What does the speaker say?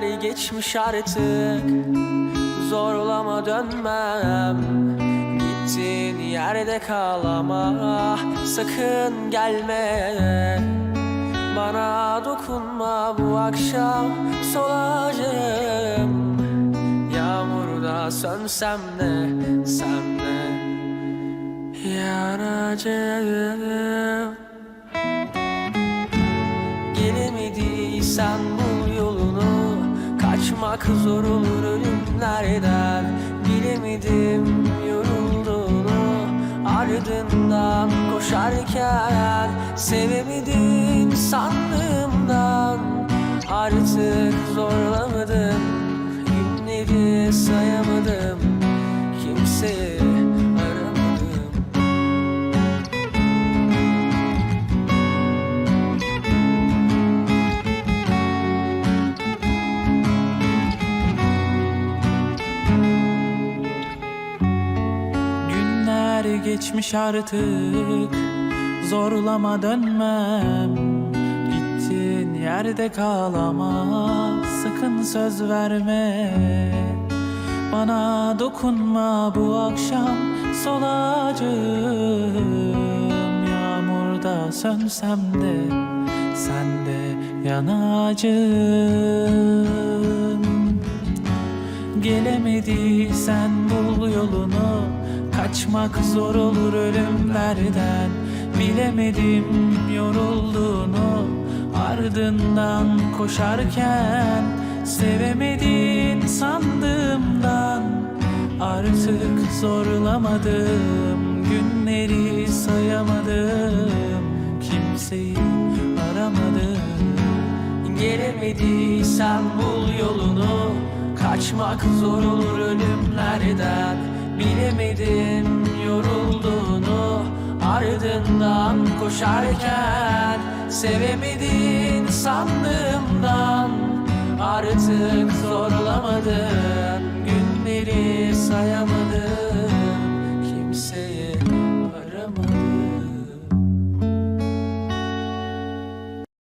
Günler geçmiş artık. Zorlama dönmem. Gittiğin yerde kal ama Sakın gelme. Bana dokunma bu akşam solacağım Yağmurda sönsem de sen de yanacağım Kaçmak zor olur ölümlerden Bilemedim yorulduğunu. Ardından koşarken Sevemedin sandığımdan. Artık zorlamadım. Günleri sayamadım Günler geçmiş artık Zorlama dönmem. Gittin yerde kal ama Sakın söz verme. Bana dokunma bu akşam Solacağım Yağmurda sönsem de Sen de yanacağım Gelemediysen bul yolunu Kaçmak zor olur ölümlerden Bilemedim yorulduğunu. Ardından koşarken Sevemedin sandığımdan. Artık zorlamadım Günleri sayamadım. Kimseyi aramadım. Gelemediysen bul yolunu. Kaçmak zor olur ölümlerden Bilemedim yorulduğunu Ardından koşarken Sevemedin sandığımdan. Artık zorlamadım Günleri sayamadım